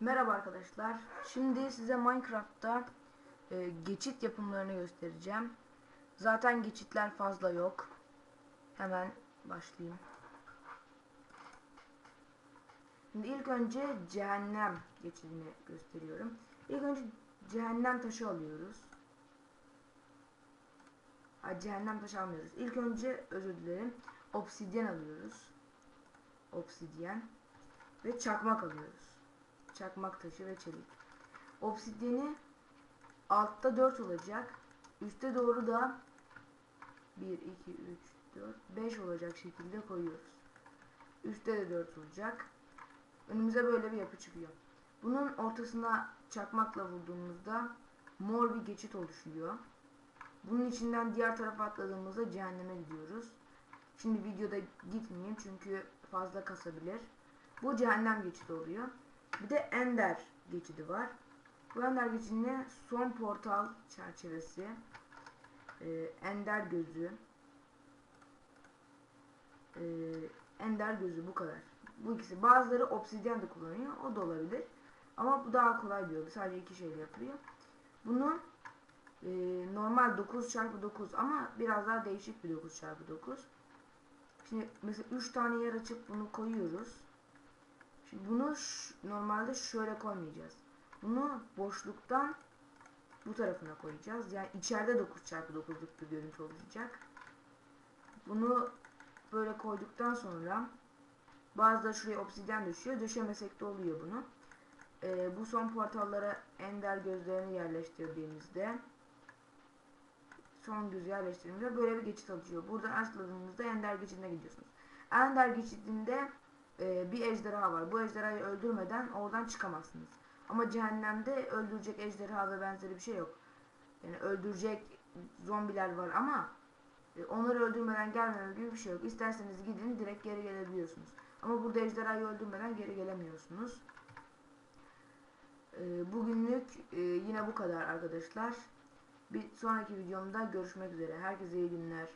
Merhaba arkadaşlar. Şimdi size Minecraft'ta e, geçit yapımlarını göstereceğim. Zaten geçitler fazla yok. Hemen başlayayım. Şimdi ilk önce cehennem geçidini gösteriyorum. İlk önce cehennem taşı alıyoruz. Ha, cehennem taşı almıyoruz. İlk önce özür dilerim. Obsidyen alıyoruz. Obsidyen. Ve çakmak alıyoruz çakmak taşı ve çelik. Obsidyeni altta 4 olacak. Üste doğru da 1, 2, 3, 4, 5 olacak şekilde koyuyoruz. Üste de 4 olacak. Önümüze böyle bir yapı çıkıyor. Bunun ortasına çakmakla vurduğumuzda mor bir geçit oluşuyor. Bunun içinden diğer tarafa atladığımızda cehenneme gidiyoruz. Şimdi videoda gitmeyeyim çünkü fazla kasabilir. Bu cehennem geçidi oluyor. Bir de Ender geçidi var. Bu Ender geçidinde son portal çerçevesi, e, Ender gözü, e, Ender gözü bu kadar. Bu ikisi. Bazıları obsidyen de kullanıyor. O da olabilir. Ama bu daha kolay bir. Sadece iki şeyle yapılıyor. Bunu e, normal 9 çarpı 9 ama biraz daha değişik bir 9 çarpı 9. Şimdi mesela 3 tane yer açıp bunu koyuyoruz. Şimdi bunu normalde şöyle koymayacağız. Bunu boşluktan bu tarafına koyacağız. Yani içeride 9 çarpı 9'luk bir görüntü olacak. Bunu böyle koyduktan sonra bazıları şuraya obsidyen düşüyor. Düşemesek de oluyor bunu. Ee, bu son portallara ender gözlerini yerleştirdiğimizde son gözü yerleştirdiğimizde böyle bir geçit oluşuyor. Buradan açladığınızda ender geçidine gidiyorsunuz. Ender geçidinde e, bir ejderha var. Bu ejderhayı öldürmeden oradan çıkamazsınız. Ama cehennemde öldürecek ejderha ve benzeri bir şey yok. Yani öldürecek zombiler var ama e, onları öldürmeden gelmeme gibi bir şey yok. İsterseniz gidin direkt geri gelebiliyorsunuz. Ama burada ejderhayı öldürmeden geri gelemiyorsunuz. E, bugünlük e, yine bu kadar arkadaşlar. Bir sonraki videomda görüşmek üzere. Herkese iyi günler.